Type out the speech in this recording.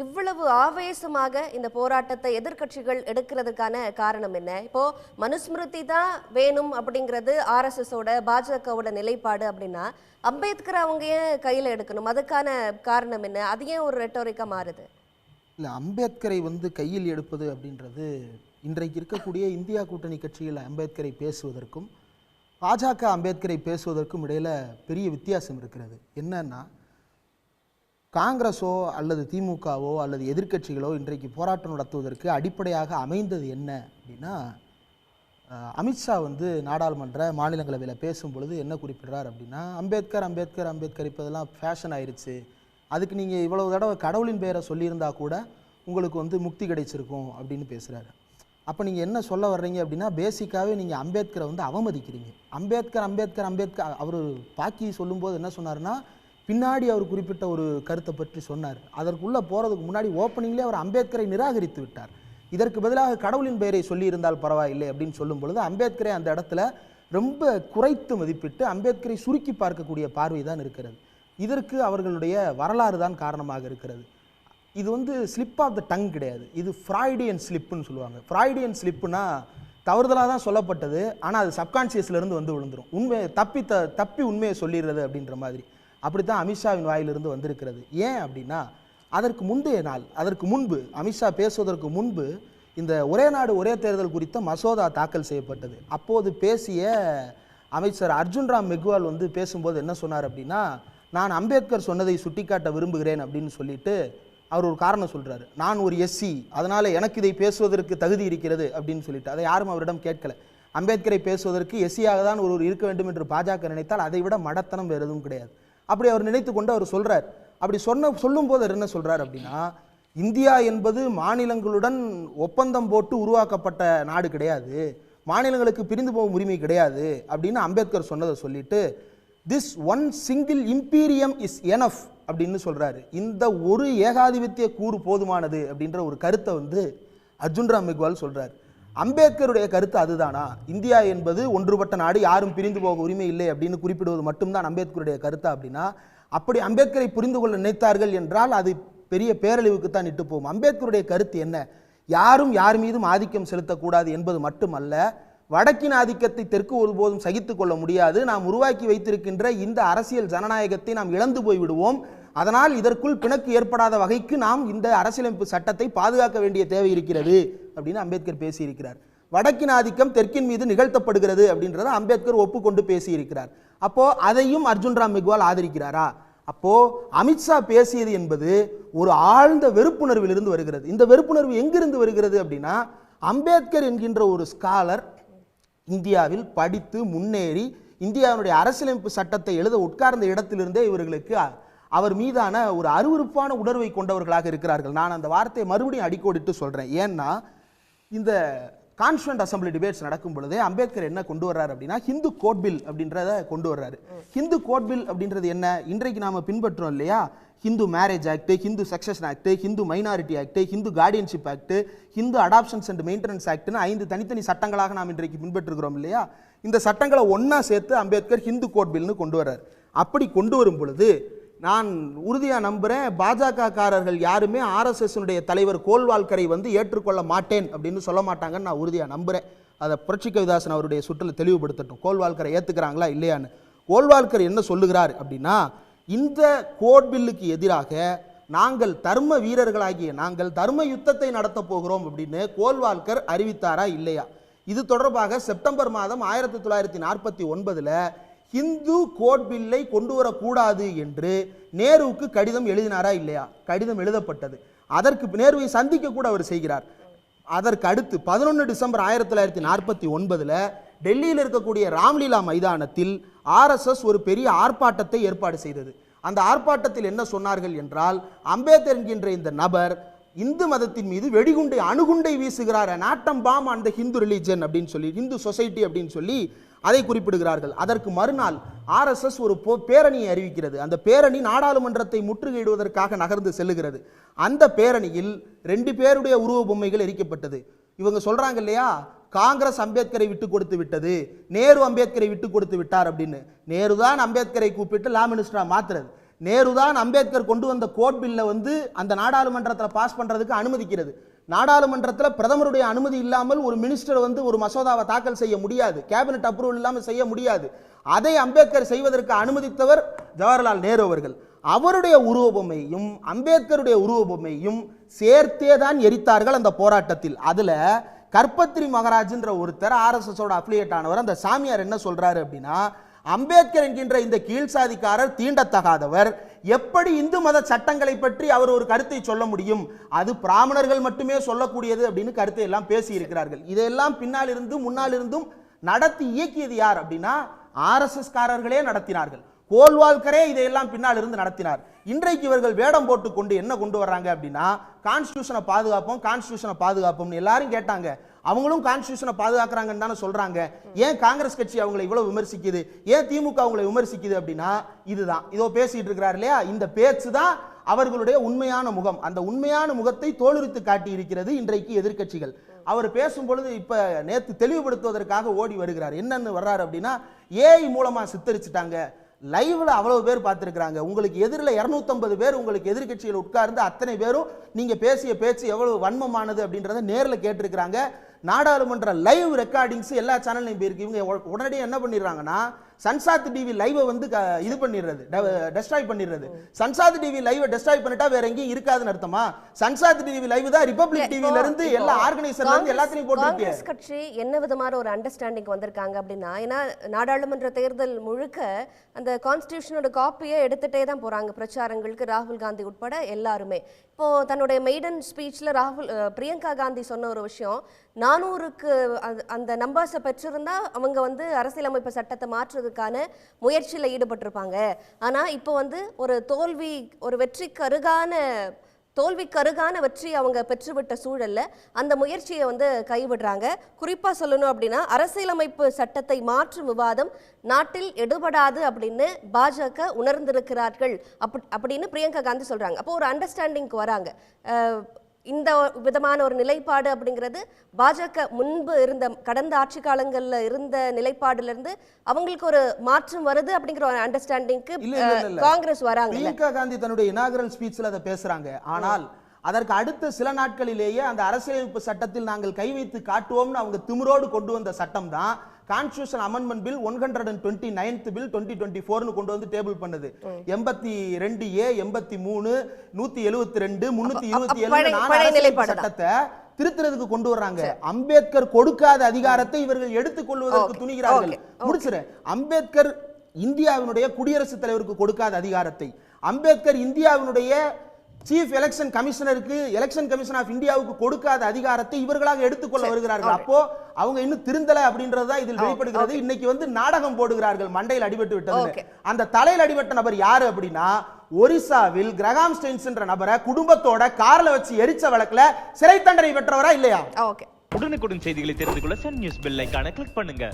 இவ்வளவு ஆவேசமாக இந்த போராட்டத்தை எதிர்க்கட்சிகள் எடுக்கிறதுக்கான காரணம் என்ன? இப்போ மனுஸ்மிருதி தான் வேணும் அப்படிங்கிறது ஆர்எஸ்எஸோட பாஜகவோட நிலைப்பாடு அப்படின்னா அம்பேத்கர் அவங்க ஏன் கையில் எடுக்கணும்? அதுக்கான காரணம் என்ன? அது ஏன் ஒரு ரெட்டோரிக்கா மாறுது? இல்லை அம்பேத்கரை வந்து கையில் எடுப்பது அப்படின்றது இன்றைக்கு இருக்கக்கூடிய இந்தியா கூட்டணி கட்சியில் அம்பேத்கரை பேசுவதற்கும் பாஜக அம்பேத்கரை பேசுவதற்கும் இடையில பெரிய வித்தியாசம் இருக்கிறது. என்னன்னா காங்கிரஸோ அல்லது திமுகவோ அல்லது எதிர்க்கட்சிகளோ இன்றைக்கு போராட்டம் நடத்துவதற்கு அடிப்படையாக அமைந்தது என்ன அப்படின்னா அமித்ஷா வந்து நாடாளுமன்ற மாநிலங்களவையில் பேசும் பொழுது என்ன குறிப்பிடுறார் அப்படின்னா அம்பேத்கர் அம்பேத்கர் அம்பேத்கர் இப்போ இதெல்லாம் ஃபேஷன் ஆயிடுச்சு அதுக்கு நீங்கள் இவ்வளவு தடவை கடவுளின் பெயரை சொல்லியிருந்தா கூட உங்களுக்கு வந்து முக்தி கிடைச்சிருக்கும் அப்படின்னு பேசுகிறாரு அப்போ நீங்கள் என்ன சொல்ல வர்றீங்க அப்படின்னா பேசிக்காகவே நீங்கள் அம்பேத்கரை வந்து அவமதிக்கிறீங்க. அம்பேத்கர் அம்பேத்கர் அம்பேத்கர் அவர் பாக்கி சொல்லும்போது என்ன சொன்னார்னா பின்னாடி அவர் குறிப்பிட்ட ஒரு கருத்தை பற்றி சொன்னார். அதற்குள்ளே போகிறதுக்கு முன்னாடி ஓப்பனிங்லேயே அவர் அம்பேத்கரை நிராகரித்து விட்டார். இதற்கு பதிலாக கடவுளின் பெயரை சொல்லியிருந்தால் பரவாயில்லை அப்படின்னு சொல்லும் பொழுது அம்பேத்கரை அந்த இடத்துல ரொம்ப குறைத்து மதிப்பிட்டு அம்பேத்கரை சுருக்கி பார்க்கக்கூடிய பார்வை தான் இருக்கிறது. இதற்கு அவர்களுடைய வரலாறு தான் காரணமாக இருக்கிறது. இது வந்து ஸ்லிப் ஆஃப் த டங் கிடையாது. இது ஃப்ராய்டியன் ஸ்லிப்புன்னு சொல்லுவாங்க. ஃப்ராய்டியன் ஸ்லிப்புனா தவறுதலாக தான் சொல்லப்பட்டது. ஆனால் அது சப்கான்சியஸ்லேருந்து வந்து விழுந்துடும் உண்மை தப்பி த தப்பி உண்மையை சொல்லிடுறது அப்படின்ற மாதிரி. அப்படி தான் அமித்ஷாவின் வாயிலிருந்து வந்திருக்கிறது. ஏன் அப்படின்னா அதற்கு முந்தைய நாள் அதற்கு முன்பு அமித்ஷா பேசுவதற்கு முன்பு இந்த ஒரே நாடு ஒரே தேர்தல் குறித்த மசோதா தாக்கல் செய்யப்பட்டது. அப்போது பேசிய அமைச்சர் அர்ஜுன் ராம் மெக்வால் வந்து பேசும்போது என்ன சொன்னார் அப்படின்னா நான் அம்பேத்கர் சொன்னதை சுட்டிக்காட்ட விரும்புகிறேன் அப்படின்னு சொல்லிட்டு அவர் ஒரு காரணம் சொல்கிறாரு நான் ஒரு எஸ்சி அதனால் எனக்கு இதை பேசுவதற்கு தகுதி இருக்கிறது அப்படின்னு சொல்லிட்டு. அதை யாரும் அவரிடம் கேட்கல. அம்பேத்கரை பேசுவதற்கு எஸ்சியாக தான் ஒருவர் இருக்க வேண்டும் என்று பாஜக நினைத்தால் அதை விட மடத்தனம் வேறு எதுவும் கிடையாது. அப்படி அவர் நினைத்து கொண்டு அவர் சொல்கிறார் அப்படி சொன்ன சொல்லும்போது அவர் என்ன சொல்கிறார் அப்படின்னா இந்தியா என்பது மாநிலங்களுடன் ஒப்பந்தம் போட்டு உருவாக்கப்பட்ட நாடு கிடையாது. மாநிலங்களுக்கு பிரிந்து போகும் உரிமை கிடையாது அப்படின்னு அம்பேத்கர் சொன்னதை சொல்லிட்டு this one single imperium is enough அப்படின்னு சொல்கிறாரு இந்த ஒரு ஏகாதிபத்திய கூறு போதுமானது அப்படின்ற ஒரு கருத்தை வந்து அர்ஜுன் ராம் மெக்வால் சொல்கிறார் அம்பேத்கருடைய கருத்து அதுதானா? இந்தியா என்பது ஒன்றுபட்ட நாடு யாரும் பிரிந்து போக உரிமை இல்லை அப்படின்னு குறிப்பிடுவது மட்டும்தான் அம்பேத்கருடைய கருத்தா அப்படின்னா அப்படி அம்பேத்கரை புரிந்து கொள்ள நினைத்தார்கள் என்றால் அது பெரிய பேரழிவுக்கு தான் இட்டு போகும் அம்பேத்கருடைய கருத்து என்ன? யாரும் யார் மீதும் ஆதிக்கம் செலுத்தக்கூடாது என்பது மட்டுமல்ல வடக்கின் ஆதிக்கத்தை தெற்கு ஒருபோதும் சகித்து கொள்ள முடியாது. நாம் உருவாக்கி வைத்திருக்கின்ற இந்த அரசியல் ஜனநாயகத்தை நாம் இழந்து போய் விடுவோம் அதனால் இதற்குள் பிணக்கு ஏற்படாத வகைக்கு நாம் இந்த அரசியலமைப்பு சட்டத்தை பாதுகாக்க வேண்டிய தேவை இருக்கிறது. அப்படின்னு அம்பேத்கர் பேசியிருக்கிறார். வடக்கின் ஆதிக்கம் தெற்கின் மீது நிகழ்த்தப்படுகிறது அப்படின்றத அம்பேத்கர் ஒப்புக்கொண்டு பேசியிருக்கிறார். அப்போ அதையும் அர்ஜுன் ராம் மெக்வால் ஆதரிக்கிறாரா? அப்போ அமித்ஷா பேசியது என்பது ஒரு ஆழ்ந்த வெறுப்புணர்விலிருந்து வருகிறது. இந்த வெறுப்புணர்வு எங்கிருந்து வருகிறது அப்படின்னா அம்பேத்கர் என்கின்ற ஒரு ஸ்காலர் இந்தியாவில் படித்து முன்னேறி இந்தியாவினுடைய அரசியலமைப்பு சட்டத்தை எழுத உட்கார்ந்த இடத்திலிருந்தே இவர்களுக்கு அவர் மீதான ஒரு அருவருப்பான உணர்வை கொண்டவர்களாக இருக்கிறார்கள். நான் அந்த வார்த்தையை மறுபடியும் அடிக்கோடிட்டு சொல்கிறேன் ஏன்னா இந்த கான்ஸ்டன்ட் அசம்பிளி டிபேட்ஸ் நடக்கும் பொழுதே அம்பேத்கர் என்ன கொண்டு வர்றாரு அப்படின்னா ஹிந்து கோட் பில் அப்படின்றத கொண்டு வர்றாரு. ஹிந்து கோட் பில் அப்படின்றது என்ன? இன்றைக்கு நாம பின்பற்றோம் இல்லையா? Hindu marriage act Hindu succession act Hindu minority act Hindu guardianship act Hindu adoptions and maintenance ஆக்ட்னு ஐந்து தனித்தனி சட்டங்களாக நாம் இன்றைக்கு பின்பற்றுகிறோம் இல்லையா? இந்த சட்டங்களை ஒன்றா சேர்த்து அம்பேத்கர் ஹிந்து கோட் பில்னு கொண்டு வர்றார். அப்படி கொண்டு வரும் பொழுது நான் உறுதியாக நம்புகிறேன் பாஜகக்காரர்கள் யாருமே ஆர்எஸ்எஸ்னுடைய தலைவர் கோல்வால்கரை வந்து ஏற்றுக்கொள்ள மாட்டேன் அப்படின்னு சொல்ல மாட்டாங்கன்னு நான் உறுதியாக நம்புகிறேன் அதை புரட்சி கவிதாசன் அவருடைய சுற்றில் தெளிவுபடுத்தட்டும். கோல்வால்கரை ஏற்றுக்கிறாங்களா இல்லையான்னு. கோல்வால்கர் என்ன சொல்லுகிறார் அப்படின்னா இந்த கோட் பில்லுக்கு எதிராக நாங்கள் தர்ம வீரர்களாகிய நாங்கள் தர்ம யுத்தத்தை நடத்தப் போகிறோம் அப்படின்னு கோல்வால்கர் அறிவித்தாரா இல்லையா? இது தொடர்பாக செப்டம்பர் மாதம் ஆயிரத்தி தொள்ளாயிரத்தி நாற்பத்தி ஒன்பதில் ஹிந்து கோட் பில்லை கொண்டு வரக்கூடாது என்று நேருவுக்கு கடிதம் எழுதினாரா இல்லையா? கடிதம் எழுதப்பட்டது. அதற்கு நேருவை சந்திக்க கூட அவர் செய்கிறார். அதற்கு அடுத்து பதினொன்று டிசம்பர் ஆயிரத்தி தொள்ளாயிரத்தி நாற்பத்தி ஒன்பதில் டெல்லியில் இருக்கக்கூடிய ராம்லீலா மைதானத்தில் ஆர்எஸ்எஸ் ஒரு பெரிய ஆர்ப்பாட்டத்தை ஏற்பாடு செய்தது. அந்த ஆர்ப்பாட்டத்தில் என்ன சொன்னார்கள் என்றால் அம்பேத்கர் என்கின்ற இந்த நபர் இந்து மதத்தின் மீது வெடிகுண்டை அணுகுண்டை வீசுகிறார். நாட்டம் பாம் அந்த ஹிந்து ரிலீஜன் அப்படின்னு சொல்லி ஹிந்து சொசைட்டி அப்படின்னு சொல்லி அதை குறிப்பிடுகிறார்கள். அதற்கு மறுநாள் ஆர்எஸ்எஸ் ஒரு போ- பேரணியை அறிவிக்கிறது. அந்த பேரணி நாடாளுமன்றத்தை முற்றுகையிடுவதற்காக நகர்ந்து செல்லுகிறது. அந்த பேரணியில் ரெண்டு பேருடைய உருவ பொம்மைகள் எரிக்கப்பட்டது. இவங்க சொல்றாங்க இல்லையா? காங்கிரஸ் அம்பேத்கரை விட்டு கொடுத்து விட்டது. நேரு அம்பேத்கரை விட்டு கொடுத்து விட்டார் அப்படின்னு. நேரு தான் அம்பேத்கரை கூப்பிட்டு லா மினிஸ்டராக மாத்துறது. நேரு தான் அம்பேத்கர் கொண்டு வந்த கோட் பில்லை வந்து அந்த நாடாளுமன்றத்தில் பாஸ் பண்றதுக்கு அனுமதிக்கிறது. நாடாளுமன்றத்தில் பிரதமருடைய அனுமதி இல்லாமல் ஒரு மினிஸ்டர் வந்து ஒரு மசோதாவை தாக்கல் செய்ய முடியாது. கேபினட் அப்ரூவல் இல்லாமல் செய்ய முடியாது. அதை அம்பேத்கர் செய்வதற்கு அனுமதித்தவர் ஜவஹர்லால் நேரு அவர்கள். அவருடைய உருவபொம்மையும் அம்பேத்கருடைய உருவபொம்மையும் சேர்த்தே தான் எரித்தார்கள் அந்த போராட்டத்தில். அதில் கற்பத்திரி மகராஜ்ன்ற ஒருத்தர் ஆர்எஸ்எஸோட அஃபிலியேட் ஆனவர் அந்த சாமியார் என்ன சொல்கிறாரு அப்படின்னா அம்பேத்கர் என்கின்ற இந்த கீழ்சாதிக்காரர் தீண்டத்தகாதவர். எப்படி இந்து மத சட்டங்களை பற்றி அவர் ஒரு கருத்தை சொல்ல முடியும்? அது பிராமணர்கள் மட்டுமே சொல்லக்கூடியது அப்படின்னு கருத்தை எல்லாம் பேசி இருக்கிறார்கள் இதையெல்லாம் பின்னால் இருந்தும் முன்னால் இருந்தும் நடத்தி இயக்கியது யார் அப்படின்னா ஆர்எஸ்எஸ்காரர்களே நடத்தினார்கள். கோல்வால்கரே இதையெல்லாம் பின்னால் இருந்து நடத்தினார். இன்றைக்கு இவர்கள் வேடம் போட்டு கொண்டு என்ன கொண்டு வர்றாங்க அப்படின்னா கான்ஸ்டியூஷனை பாதுகாப்போம் கான்ஸ்டியூஷனை பாதுகாப்போம்னு எல்லாரும் கேட்டாங்க. அவங்களும் கான்ஸ்டியூஷனை பாதுகாக்கிறாங்கன்னு தானே சொல்றாங்க. ஏன் காங்கிரஸ் கட்சி அவங்களை இவ்வளவு விமர்சிக்குது? ஏன் திமுக அவங்களை விமர்சிக்குது அப்படின்னா இதுதான். இதோ பேசிட்டு இருக்கிறார் இல்லையா? இந்த பேச்சு தான் அவர்களுடைய உண்மையான முகம். அந்த உண்மையான முகத்தை தோலுரித்து காட்டி இருக்கிறது இன்றைக்கு எதிர்க்கட்சிகள். அவர் பேசும் பொழுது இப்ப நேத்து தெளிவுபடுத்துவதற்காக ஓடி வருகிறார். என்னன்னு வர்றாரு அப்படின்னா ஏஐ மூலமா சித்தரிச்சுட்டாங்க. லைவ்ல அவ்வளவு பேர் பார்த்துருக்குறாங்க. உங்களுக்கு எதிரில் 250 பேர் உங்களுக்கு எதிர்க்கட்சியில் உட்கார்ந்து அத்தனை பேரும் நீங்க பேசிய பேச்சு எவ்வளவு வன்மமானது அப்படின்றத நேரில் கேட்டிருக்கிறாங்க. நாடாளுமன்ற லைவ் ரெக்கார்டிங்ஸ் எல்லா சேனல்லையும் போயிருக்கு. இவங்க உடனடியாக என்ன பண்ணிடுறாங்கன்னா சன்சாத் டிவி லைவை வந்து இது பண்ணிடுறது டெஸ்ட்ராய் பண்ணிடுறது. சன்சாத் டிவி லைவை டெஸ்ட்ராய் பண்ணிட்டா வேற எங்கேயும் இருக்காதுன்னு அர்த்தமா? சன்சாத் டிவி லைவ் தான் ரிபப்ளிக் டிவில இருந்து எல்லா ஆர்கனைசர்ல இருந்து எல்லாத்தையும் காங்கிரஸ் கட்சி என்ன விதமான ஒரு அண்டர்ஸ்டாண்டிங் வந்திருக்காங்க அப்படின்னா ஏன்னா நாடாளுமன்ற தேர்தல் முழுக்க அந்த கான்ஸ்டியூஷனோட காப்பியை எடுத்துட்டே தான் போறாங்க பிரச்சாரங்களுக்கு ராகுல் காந்தி உட்பட எல்லாருமே. இப்போ தன்னுடைய மெய்டன் ஸ்பீச்ல ராகுல் பிரியங்கா காந்தி சொன்ன ஒரு விஷயம் நானூறுக்கு அந்த நம்பர்ஸை பெற்றிருந்தா அவங்க வந்து அரசியலமைப்பு சட்டத்தை மாற்றுறதுக்கான முயற்சியில் ஈடுபட்டிருப்பாங்க. ஆனா இப்போ வந்து ஒரு தோல்வி ஒரு வெற்றி கருகான தோல்வி கருகான வெற்றி அவங்க பெற்றுவிட்ட சூழல்ல அந்த முயற்சியை வந்து கைவிடுறாங்க. குறிப்பா சொல்லணும் அப்படின்னா அரசியலமைப்பு சட்டத்தை மாற்றும் விவாதம் நாட்டில் எடுபடாது அப்படின்னு பாஜக உணர்ந்திருக்கிறார்கள். அப்படி அப்படின்னு பிரியங்கா காந்தி சொல்றாங்க. அப்போ ஒரு அண்டர்ஸ்டாண்டிங்க்கு வராங்க. இந்த விதமான ஒரு நிலைப்பாடு அப்படிங்கிறது பாஜக முன்பு இருந்த கடந்த ஆட்சி காலங்கள்ல இருந்த நிலைப்பாடுல இருந்து அவங்களுக்கு ஒரு மாற்றம் வருது அப்படிங்கிற ஒரு அண்டர்ஸ்டாண்டிங்க்கு. காங்கிரஸ் வராங்க பிரியங்கா காந்தி தன்னுடைய இனாகரல் ஸ்பீச்ல அதை பேசுறாங்க. ஆனால் அதற்கு அடுத்த சில நாட்களிலேயே அந்த அரசியலமைப்பு சட்டத்தில் நாங்கள் கை வைத்து காட்டுவோம்னு அவங்க திமிரோடு கொண்டு வந்த சட்டம் தான் constitution amendment bill one hundred and twenty ninth bill twenty twenty ஃபோர்னு கொண்டு வந்து டேபிள் பண்ணுது. எண்பத்தி ரெண்டு ஏ எண்பத்தி மூணு நூத்தி எழுபத்தி ரெண்டு முன்னூத்தி இருபத்தி ஏழு. சட்டத்தை திருத்துறதுக்கு கொண்டு வர்றாங்க. அம்பேத்கர் கொடுக்காத அதிகாரத்தை இவர்கள் எடுத்துக்கொள்வதற்கு. துணிகிறார்கள். முடிச்சிரு அம்பேத்கர் இந்தியாவினுடைய குடியரசுத் தலைவருக்கு கொடுக்காத அதிகாரத்தை. அம்பேத்கர் இந்தியாவினுடைய சீஃப் எலெக்ஷன் கமிஷனருக்கு எலெக்ஷன் கமிஷன் ஆஃப் இந்தியாவுக்கு கொடுக்காத அதிகாரத்தை இவர்களாக எடுத்துக்கொள்ள வருகிறார்கள். அப்போ அவங்க இன்னும் திருந்தல அப்படின்றது தான் இதில் வெளிப்படுகிறது. இன்னைக்கு வந்து நாடகம் போடுகிறார்கள் மண்டையில் அடிபட்டு விட்டது. அந்த தலையில் அடிபட்ட நபர் யாரு அப்படின்னா ஒரிசாவில் கிரகாம் ஸ்டெயின்ஸ் என்ற நபரை குடும்பத்தோட கார்ல வச்சு எரிச்ச வழக்குல சிறை தண்டனை பெற்றவரா இல்லையா? ஓகே. உடனுக்குடன் செய்திகளை தெரிந்து கொள்ள சன் நியூஸ் பெல் ஐகானை கிளிக் பண்ணுங்க.